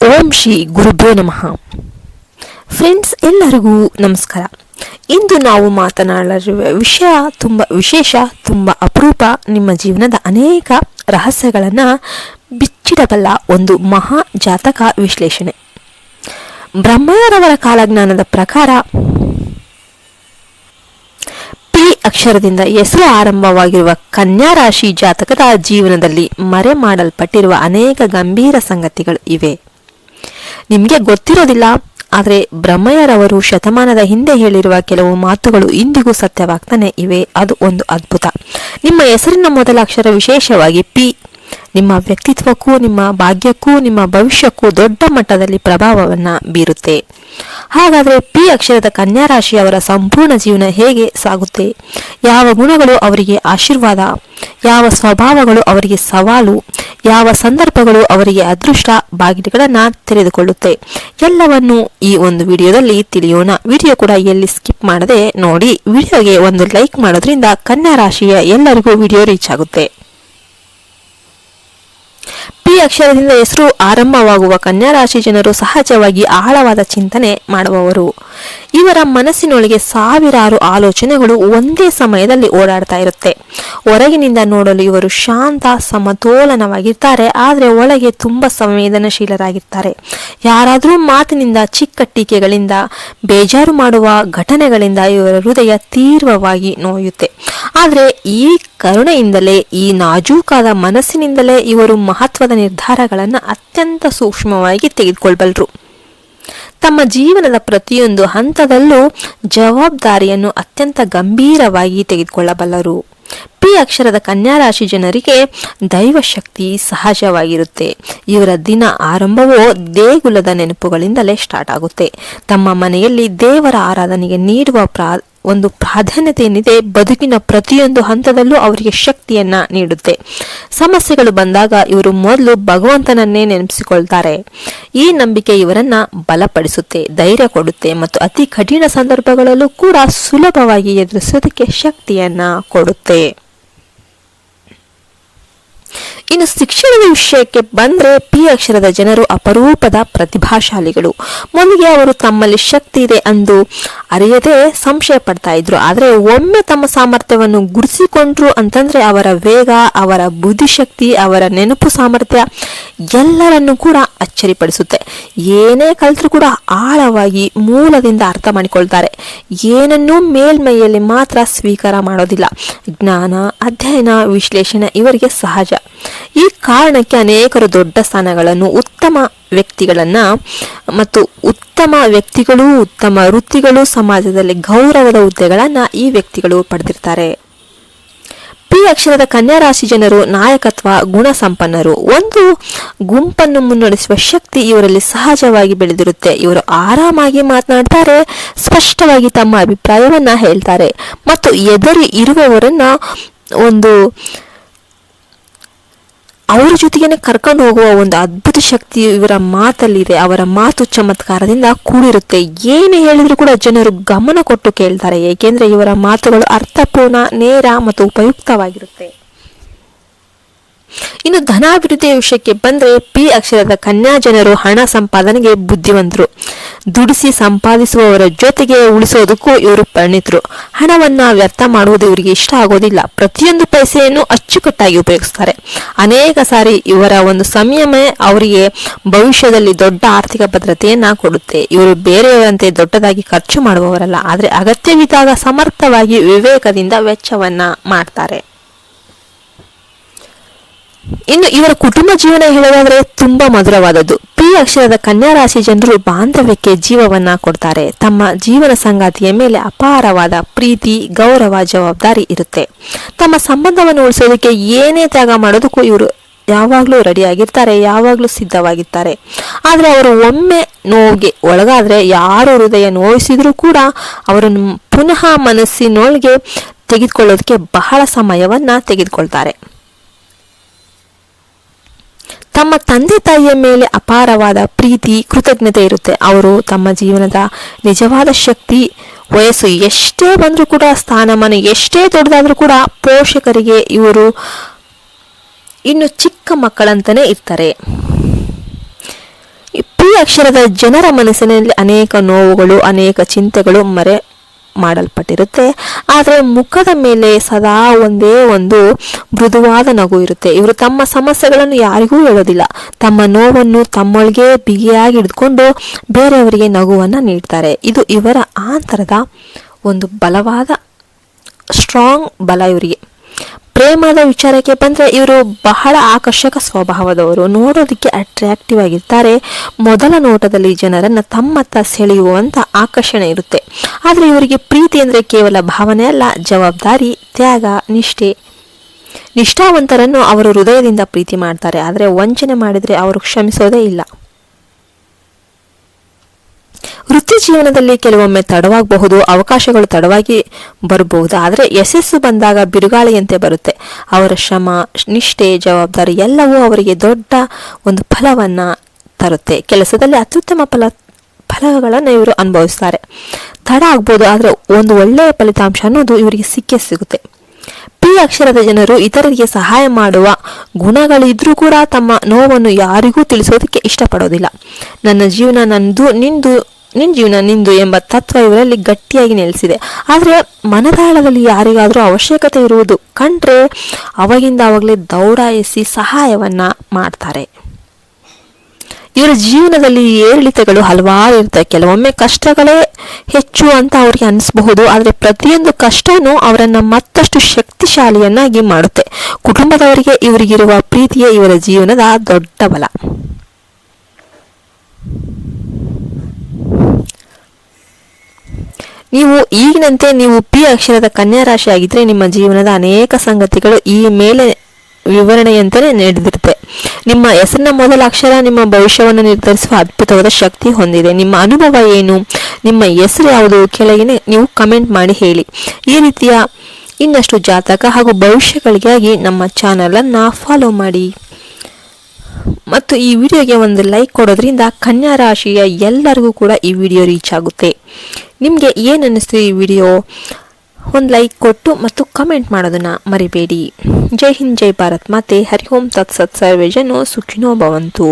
ಓಂ ಶ್ರೀ ಗುರುಭ್ಯೋ ನಮಃ. ಫ್ರೆಂಡ್ಸ್ ಎಲ್ಲರಿಗೂ ನಮಸ್ಕಾರ. ಇಂದು ನಾವು ಮಾತನಾಡಲಿರುವ ವಿಷಯ ತುಂಬ ವಿಶೇಷ, ತುಂಬ ಅಪರೂಪ, ನಿಮ್ಮ ಜೀವನದ ಅನೇಕ ರಹಸ್ಯಗಳನ್ನು ಬಿಚ್ಚಿಡಬಲ್ಲ ಒಂದು ಮಹಾ ಜಾತಕ ವಿಶ್ಲೇಷಣೆ. ಬ್ರಹ್ಮಯ್ಯರವರ ಕಾಲಜ್ಞಾನದ ಪ್ರಕಾರ ಪಿ ಅಕ್ಷರದಿಂದ ಹೆಸರು ಆರಂಭವಾಗಿರುವ ಕನ್ಯಾ ರಾಶಿ ಜಾತಕದ ಜೀವನದಲ್ಲಿ ಮರೆ ಮಾಡಲ್ಪಟ್ಟಿರುವ ಅನೇಕ ಗಂಭೀರ ಸಂಗತಿಗಳು ಇವೆ. ನಿಮಗೆ ಗೊತ್ತಿರೋದಿಲ್ಲ, ಆದರೆ ಬ್ರಹ್ಮಯ್ಯರವರು ಶತಮಾನದ ಹಿಂದೆ ಹೇಳಿರುವ ಕೆಲವು ಮಾತುಗಳು ಇಂದಿಗೂ ಸತ್ಯವಾಗ್ತಾನೆ ಇವೆ. ಅದು ಒಂದು ಅದ್ಭುತ. ನಿಮ್ಮ ಹೆಸರಿನ ಮೊದಲ ಅಕ್ಷರ ವಿಶೇಷವಾಗಿ ಪಿ ನಿಮ್ಮ ವ್ಯಕ್ತಿತ್ವಕ್ಕೂ, ನಿಮ್ಮ ಭಾಗ್ಯಕ್ಕೂ, ನಿಮ್ಮ ಭವಿಷ್ಯಕ್ಕೂ ದೊಡ್ಡ ಮಟ್ಟದಲ್ಲಿ ಪ್ರಭಾವವನ್ನು ಬೀರುತ್ತೆ. ಹಾಗಾದರೆ ಪಿ ಅಕ್ಷರದ ಕನ್ಯಾ ರಾಶಿಯವರ ಸಂಪೂರ್ಣ ಜೀವನ ಹೇಗೆ ಸಾಗುತ್ತೆ? ಯಾವ ಗುಣಗಳು ಅವರಿಗೆ ಆಶೀರ್ವಾದ? ಯಾವ ಸ್ವಭಾವಗಳು ಅವರಿಗೆ ಸವಾಲು? ಯಾವ ಸಂದರ್ಭಗಳು ಅವರಿಗೆ ಅದೃಷ್ಟ? ಬಾಗಿಲುಗಳನ್ನು ತೆರೆದುಕೊಳ್ಳುತ್ತೆ. ಎಲ್ಲವನ್ನು ಈ ಒಂದು ವಿಡಿಯೋದಲ್ಲಿ ತಿಳಿಯೋಣ. ವಿಡಿಯೋ ಕೂಡ ಎಲ್ಲಿ ಸ್ಕಿಪ್ ಮಾಡದೆ ನೋಡಿ. ವಿಡಿಯೋಗೆ ಒಂದು ಲೈಕ್ ಮಾಡೋದ್ರಿಂದ ಕನ್ಯಾ ರಾಶಿಯ ಎಲ್ಲರಿಗೂ ವಿಡಿಯೋ ರೀಚ್ ಆಗುತ್ತೆ. ಪಿ ಅಕ್ಷರದಿಂದ ಹೆಸರು ಆರಂಭವಾಗುವ ಕನ್ಯಾ ರಾಶಿ ಜನರು ಸಹಜವಾಗಿ ಆಳವಾದ ಚಿಂತನೆ ಮಾಡುವವರು. ಇವರ ಮನಸ್ಸಿನೊಳಗೆ ಸಾವಿರಾರು ಆಲೋಚನೆಗಳು ಒಂದೇ ಸಮಯದಲ್ಲಿ ಓಡಾಡ್ತಾ ಇರುತ್ತೆ. ಹೊರಗಿನಿಂದ ನೋಡಲು ಇವರು ಶಾಂತ, ಸಮತೋಲನವಾಗಿರ್ತಾರೆ. ಆದರೆ ಒಳಗೆ ತುಂಬ ಸಂವೇದನಾಶೀಲರಾಗಿರ್ತಾರೆ. ಯಾರಾದರೂ ಮಾತಿನಿಂದ ಚಿಕ್ಕ ಟೀಕೆಗಳಿಂದ, ಬೇಜಾರು ಮಾಡುವ ಘಟನೆಗಳಿಂದ ಇವರ ಹೃದಯ ತೀವ್ರವಾಗಿ ನೋಯುತ್ತೆ. ಆದರೆ ಈ ಕರುಣೆಯಿಂದಲೇ, ಈ ನಾಜೂಕಾದ ಮನಸ್ಸಿನಿಂದಲೇ ಇವರು ಮಹತ್ವದ ನಿರ್ಧಾರಗಳನ್ನು ಅತ್ಯಂತ ಸೂಕ್ಷ್ಮವಾಗಿ ತೆಗೆದುಕೊಳ್ಬಲ್ರು. ತಮ್ಮ ಜೀವನದ ಪ್ರತಿಯೊಂದು ಹಂತದಲ್ಲೂ ಜವಾಬ್ದಾರಿಯನ್ನು ಅತ್ಯಂತ ಗಂಭೀರವಾಗಿ ತೆಗೆದುಕೊಳ್ಳಬಲ್ಲರು. ಪಿ ಅಕ್ಷರದ ಕನ್ಯಾ ರಾಶಿ ಜನರಿಗೆ ದೈವಶಕ್ತಿ ಸಹಜವಾಗಿರುತ್ತೆ. ಇವರ ದಿನ ಆರಂಭವೋ ದೇಗುಲದ ನೆನಪುಗಳಿಂದಲೇ ಸ್ಟಾರ್ಟ್ ಆಗುತ್ತೆ. ತಮ್ಮ ಮನೆಯಲ್ಲಿ ದೇವರ ಆರಾಧನೆಗೆ ನೀಡುವ ಪ್ರಾ ಒಂದು ಪ್ರಾಧಾನ್ಯತೆ ಏನಿದೆ ಬದುಕಿನ ಪ್ರತಿಯೊಂದು ಹಂತದಲ್ಲೂ ಅವರಿಗೆ ಶಕ್ತಿಯನ್ನ ನೀಡುತ್ತೆ. ಸಮಸ್ಯೆಗಳು ಬಂದಾಗ ಇವರು ಮೊದಲು ಭಗವಂತನನ್ನೇ ನೆನಪಿಸಿಕೊಳ್ತಾರೆ. ಈ ನಂಬಿಕೆ ಇವರನ್ನ ಬಲಪಡಿಸುತ್ತೆ, ಧೈರ್ಯ ಕೊಡುತ್ತೆ ಮತ್ತು ಅತಿ ಕಠಿಣ ಸಂದರ್ಭಗಳಲ್ಲೂ ಕೂಡ ಸುಲಭವಾಗಿ ಎದುರಿಸೋದಕ್ಕೆ ಶಕ್ತಿಯನ್ನ ಕೊಡುತ್ತೆ. ಇನ್ನು ಶಿಕ್ಷಣದ ವಿಷಯಕ್ಕೆ ಬಂದ್ರೆ ಪಿ ಅಕ್ಷರದ ಜನರು ಅಪರೂಪದ ಪ್ರತಿಭಾಶಾಲಿಗಳು. ಮೊದಲಿಗೆ ಅವರು ತಮ್ಮಲ್ಲಿ ಶಕ್ತಿ ಇದೆ ಅಂದು ಅರಿಯದೆ ಸಂಶಯ ಪಡ್ತಾ ಇದ್ರು. ಆದರೆ ಒಮ್ಮೆ ತಮ್ಮ ಸಾಮರ್ಥ್ಯವನ್ನು ಗುರುಸಿಕೊಂಡ್ರು ಅಂತಂದ್ರೆ ಅವರ ವೇಗ, ಅವರ ಬುದ್ಧಿಶಕ್ತಿ, ಅವರ ನೆನಪು ಸಾಮರ್ಥ್ಯ ಎಲ್ಲರನ್ನು ಕೂಡ ಅಚ್ಚರಿಪಡಿಸುತ್ತೆ. ಏನೇ ಕಲಿತರೂ ಕೂಡ ಆಳವಾಗಿ ಮೂಲದಿಂದ ಅರ್ಥ ಮಾಡಿಕೊಳ್ತಾರೆ. ಏನನ್ನೂ ಮೇಲ್ಮೈಯಲ್ಲಿ ಮಾತ್ರ ಸ್ವೀಕಾರ ಮಾಡೋದಿಲ್ಲ. ಜ್ಞಾನ, ಅಧ್ಯಯನ, ವಿಶ್ಲೇಷಣೆ ಇವರಿಗೆ ಸಹಜ. ಈ ಕಾರಣಕ್ಕೆ ಅನೇಕರು ದೊಡ್ಡ ಸ್ಥಾನಗಳನ್ನು, ಉತ್ತಮ ವ್ಯಕ್ತಿಗಳನ್ನು ಮತ್ತು ಉತ್ತಮ ವ್ಯಕ್ತಿಗಳು, ಉತ್ತಮ ವೃತ್ತಿಗಳು ಸಮಾಜದಲ್ಲಿ ಗೌರವದ ಹುದ್ದೆಗಳನ್ನು ಈ ವ್ಯಕ್ತಿಗಳು ಪಡೆದಿರ್ತಾರೆ. ಪಿ ಅಕ್ಷರದ ಕನ್ಯಾ ರಾಶಿ ಜನರು ನಾಯಕತ್ವ ಗುಣ ಸಂಪನ್ನರು ಒಂದು ಗುಂಪನ್ನು ಮುನ್ನಡೆಸುವ ಶಕ್ತಿ ಇವರಲ್ಲಿ ಸಹಜವಾಗಿ ಬೆಳೆದಿರುತ್ತೆ. ಇವರು ಆರಾಮಾಗಿ ಮಾತನಾಡ್ತಾರೆ, ಸ್ಪಷ್ಟವಾಗಿ ತಮ್ಮ ಅಭಿಪ್ರಾಯವನ್ನ ಹೇಳ್ತಾರೆ. ಮತ್ತು ಎದುರು ಇರುವವರನ್ನ ಒಂದು ಅವರ ಜೊತೆಗೇನೆ ಕರ್ಕೊಂಡು ಹೋಗುವ ಒಂದು ಅದ್ಭುತ ಶಕ್ತಿ ಇವರ ಮಾತಲ್ಲಿದೆ. ಅವರ ಮಾತು ಚಮತ್ಕಾರದಿಂದ ಕೂಡಿರುತ್ತೆ. ಏನು ಹೇಳಿದ್ರು ಕೂಡ ಜನರು ಗಮನ ಕೊಟ್ಟು ಕೇಳ್ತಾರೆ. ಏಕೆಂದ್ರೆ ಇವರ ಮಾತುಗಳು ಅರ್ಥಪೂರ್ಣ, ನೇರ ಮತ್ತು ಉಪಯುಕ್ತವಾಗಿರುತ್ತೆ. ಇನ್ನು ಧನಾಭಿವೃದ್ಧಿಯ ವಿಷಯಕ್ಕೆ ಬಂದ್ರೆ ಪಿ ಅಕ್ಷರದ ಕನ್ಯಾ ಜನರು ಹಣ ಸಂಪಾದನೆಗೆ ಬುದ್ಧಿವಂತರು. ದುಡಿಸಿ ಸಂಪಾದಿಸುವವರ ಜೊತೆಗೆ ಉಳಿಸೋದಕ್ಕೂ ಇವರು ಪರಿಣಿತರು. ಹಣವನ್ನ ವ್ಯರ್ಥ ಮಾಡುವುದು ಇವರಿಗೆ ಇಷ್ಟ ಆಗೋದಿಲ್ಲ. ಪ್ರತಿಯೊಂದು ಪೈಸೆಯನ್ನು ಅಚ್ಚುಕಟ್ಟಾಗಿ ಉಪಯೋಗಿಸ್ತಾರೆ. ಅನೇಕ ಸಾರಿ ಇವರ ಒಂದು ಸಂಯಮ ಅವರಿಗೆ ಭವಿಷ್ಯದಲ್ಲಿ ದೊಡ್ಡ ಆರ್ಥಿಕ ಭದ್ರತೆಯನ್ನ ಕೊಡುತ್ತೆ. ಇವರು ಬೇರೆಯವರಂತೆ ದೊಡ್ಡದಾಗಿ ಖರ್ಚು ಮಾಡುವವರಲ್ಲ. ಆದರೆ ಅಗತ್ಯವಿದ್ದಾಗ ಸಮರ್ಥವಾಗಿ ವಿವೇಕದಿಂದ ವೆಚ್ಚವನ್ನ ಮಾಡ್ತಾರೆ. ಇನ್ನು ಇವರ ಕುಟುಂಬ ಜೀವನ ಹೇಳೋದಾದ್ರೆ ತುಂಬಾ ಮಧುರವಾದದ್ದು. ಪಿ ಅಕ್ಷರದ ಕನ್ಯಾ ರಾಶಿ ಜನರು ಬಾಂಧವ್ಯಕ್ಕೆ ಜೀವವನ್ನ ಕೊಡ್ತಾರೆ. ತಮ್ಮ ಜೀವನ ಸಂಗಾತಿಯ ಮೇಲೆ ಅಪಾರವಾದ ಪ್ರೀತಿ, ಗೌರವ, ಜವಾಬ್ದಾರಿ ಇರುತ್ತೆ. ತಮ್ಮ ಸಂಬಂಧವನ್ನು ಉಳಿಸೋದಕ್ಕೆ ಏನೇ ತ್ಯಾಗ ಮಾಡೋದಕ್ಕೂ ಇವರು ಯಾವಾಗಲೂ ರೆಡಿಯಾಗಿರ್ತಾರೆ, ಯಾವಾಗಲೂ ಸಿದ್ಧವಾಗಿರ್ತಾರೆ. ಆದರೆ ಅವರು ಒಮ್ಮೆ ನೋವಿಗೆ ಒಳಗಾದ್ರೆ ಯಾರು ಹೃದಯ ನೋಯಿಸಿದರೂ ಕೂಡ ಅವರನ್ನು ಪುನಃ ಮನಸ್ಸಿನೊಳಗೆ ತೆಗೆದುಕೊಳ್ಳೋದಕ್ಕೆ ಬಹಳ ಸಮಯವನ್ನ ತೆಗೆದುಕೊಳ್ತಾರೆ. ತಮ್ಮ ತಂದೆ ತಾಯಿಯ ಮೇಲೆ ಅಪಾರವಾದ ಪ್ರೀತಿ, ಕೃತಜ್ಞತೆ ಇರುತ್ತೆ. ಅವರು ತಮ್ಮ ಜೀವನದ ನಿಜವಾದ ಶಕ್ತಿ, ವಯಸ್ಸು ಎಷ್ಟೇ ಬಂದರೂ ಕೂಡ, ಸ್ಥಾನಮಾನ ಎಷ್ಟೇ ದೊಡ್ಡದಾದರೂ ಕೂಡ ಪೋಷಕರಿಗೆ ಇವರು ಇನ್ನು ಚಿಕ್ಕ ಮಕ್ಕಳಂತಲೇ ಇರ್ತಾರೆ. ಈ ಅಕ್ಷರದ ಜನರ ಮನಸ್ಸಿನಲ್ಲಿ ಅನೇಕ ನೋವುಗಳು, ಅನೇಕ ಚಿಂತೆಗಳು ಮರೆ ಮಾಡಲ್ಪಟ್ಟಿರುತ್ತೆ. ಆದರೆ ಮುಖದ ಮೇಲೆ ಸದಾ ಒಂದೇ ಒಂದು ಮೃದುವಾದ ನಗು ಇರುತ್ತೆ. ಇವರು ತಮ್ಮ ಸಮಸ್ಯೆಗಳನ್ನು ಯಾರಿಗೂ ಹೇಳೋದಿಲ್ಲ. ತಮ್ಮ ನೋವನ್ನು ತಮ್ಮೊಳಗೆ ಬಿಗಿಯಾಗಿ ಹಿಡಿದುಕೊಂಡು ಬೇರೆಯವರಿಗೆ ನಗುವನ್ನು ನೀಡ್ತಾರೆ. ಇದು ಇವರ ಆಂತರದ ಒಂದು ಬಲವಾದ ಸ್ಟ್ರಾಂಗ್ ಬಲ ಇವರಿಗೆ. ಪ್ರೇಮದ ವಿಚಾರಕ್ಕೆ ಬಂದರೆ ಇವರು ಬಹಳ ಆಕರ್ಷಕ ಸ್ವಭಾವದವರು. ನೋಡೋದಕ್ಕೆ ಅಟ್ರಾಕ್ಟಿವ್ ಆಗಿರ್ತಾರೆ. ಮೊದಲ ನೋಟದಲ್ಲಿ ಜನರನ್ನು ತಮ್ಮತ್ತ ಸೆಳೆಯುವಂಥ ಆಕರ್ಷಣೆ ಇರುತ್ತೆ. ಆದರೆ ಇವರಿಗೆ ಪ್ರೀತಿ ಅಂದರೆ ಕೇವಲ ಭಾವನೆ ಅಲ್ಲ, ಜವಾಬ್ದಾರಿ, ತ್ಯಾಗ, ನಿಷ್ಠೆ. ನಿಷ್ಠಾವಂತರನ್ನು ಅವರು ಹೃದಯದಿಂದ ಪ್ರೀತಿ ಮಾಡ್ತಾರೆ. ಆದರೆ ವಂಚನೆ ಮಾಡಿದರೆ ಅವರು ಕ್ಷಮಿಸೋದೇ ಇಲ್ಲ. ವೃತ್ತಿ ಜೀವನದಲ್ಲಿ ಕೆಲವೊಮ್ಮೆ ತಡವಾಗಬಹುದು, ಅವಕಾಶಗಳು ತಡವಾಗಿ ಬರಬಹುದು. ಆದರೆ ಯಶಸ್ಸು ಬಂದಾಗ ಬಿರುಗಾಳಿಯಂತೆ ಬರುತ್ತೆ. ಅವರ ಶ್ರಮ, ನಿಷ್ಠೆ, ಜವಾಬ್ದಾರಿ ಎಲ್ಲವೂ ಅವರಿಗೆ ದೊಡ್ಡ ಒಂದು ಫಲವನ್ನು ತರುತ್ತೆ. ಕೆಲಸದಲ್ಲಿ ಅತ್ಯುತ್ತಮ ಫಲ, ಫಲಗಳನ್ನು ಇವರು ಅನುಭವಿಸ್ತಾರೆ. ತಡ ಆಗ್ಬೋದು, ಆದರೆ ಒಂದು ಒಳ್ಳೆಯ ಫಲಿತಾಂಶ ಅನ್ನೋದು ಇವರಿಗೆ ಸಿಕ್ಕೇ ಸಿಗುತ್ತೆ. ಪಿ ಅಕ್ಷರದ ಜನರು ಇತರರಿಗೆ ಸಹಾಯ ಮಾಡುವ ಗುಣಗಳಿದ್ರೂ ಕೂಡ ತಮ್ಮ ನೋವನ್ನು ಯಾರಿಗೂ ತಿಳಿಸೋದಕ್ಕೆ ಇಷ್ಟಪಡೋದಿಲ್ಲ. ನನ್ನ ಜೀವನ ನಂದು, ನಿಂದು ನಿನ್ನ ಜೀವನ, ನಿಂದು ಎಂಬ ತತ್ವ ಇವರಲ್ಲಿ ಗಟ್ಟಿಯಾಗಿ ನೆಲೆಸಿದೆ. ಆದರೆ ಮನದಾಳದಲ್ಲಿ ಯಾರಿಗಾದರೂ ಅವಶ್ಯಕತೆ ಇರುವುದು ಕಂಡ್ರೆ ಅವಾಗಿಂದ ಅವಾಗಲೇ ದೌಡಾಯಿಸಿ ಸಹಾಯವನ್ನು ಮಾಡ್ತಾರೆ. ಇವರ ಜೀವನದಲ್ಲಿ ಏರಿಳಿತಗಳು ಹಲವಾರು ಇರ್ತವೆ ಕೆಲವೊಮ್ಮೆ ಕಷ್ಟಗಳೇ ಹೆಚ್ಚು ಅಂತ ಅವ್ರಿಗೆ ಅನಿಸಬಹುದು. ಆದರೆ ಪ್ರತಿಯೊಂದು ಕಷ್ಟವೂ ಅವರನ್ನು ಮತ್ತಷ್ಟು ಶಕ್ತಿಶಾಲಿಯನ್ನಾಗಿ ಮಾಡುತ್ತೆ. ಕುಟುಂಬದವರಿಗೆ ಇವರಿಗಿರುವ ಪ್ರೀತಿಯೇ ಇವರ ಜೀವನದ ದೊಡ್ಡ ಬಲ. ನೀವು ಈಗಿನಂತೆ ನೀವು ಪಿ ಅಕ್ಷರದ ಕನ್ಯಾ ರಾಶಿ ಆಗಿದ್ರೆ ನಿಮ್ಮ ಜೀವನದ ಅನೇಕ ಸಂಗತಿಗಳು ಈ ಮೇಲೆ ವಿವರಣೆಯಂತೆಯೇ ನಡೆದಿರುತ್ತೆ. ನಿಮ್ಮ ಹೆಸರಿನ ಮೊದಲ ಅಕ್ಷರ ನಿಮ್ಮ ಭವಿಷ್ಯವನ್ನು ನಿರ್ಧರಿಸುವ ಅದ್ಭುತವಾದ ಶಕ್ತಿ ಹೊಂದಿದೆ. ನಿಮ್ಮ ಅನುಭವ ಏನು? ನಿಮ್ಮ ಹೆಸರು ಯಾವುದು? ಕೆಳಗಿನ ನೀವು ಕಮೆಂಟ್ ಮಾಡಿ ಹೇಳಿ. ಈ ರೀತಿಯ ಇನ್ನಷ್ಟು ಜಾತಕ ಹಾಗೂ ಭವಿಷ್ಯಗಳಿಗಾಗಿ ನಮ್ಮ ಚಾನಲನ್ನು ಫಾಲೋ ಮಾಡಿ. ಮತ್ತು ಈ ವಿಡಿಯೋಗೆ ಒಂದು ಲೈಕ್ ಕೊಡೋದ್ರಿಂದ ಕನ್ಯಾ ರಾಶಿಯ ಎಲ್ಲರಿಗೂ ಕೂಡ ಈ ವಿಡಿಯೋ ರೀಚ್ ಆಗುತ್ತೆ. ನಿಮಗೆ ಏನು ಅನ್ನಿಸ್ತು ಈ ವಿಡಿಯೋ? ಒಂದು ಲೈಕ್ ಕೊಟ್ಟು ಮತ್ತು ಕಮೆಂಟ್ ಮಾಡೋದನ್ನು ಮರಿಬೇಡಿ. ಜೈ ಹಿಂದ್, ಜೈ ಭಾರತ್. ಮಾತೆ, ಹರಿ ಓಂ ತತ್ಸತ್ ಸರ್ವೇಜನು ಸುಖಿನೋ ಭವಂತು.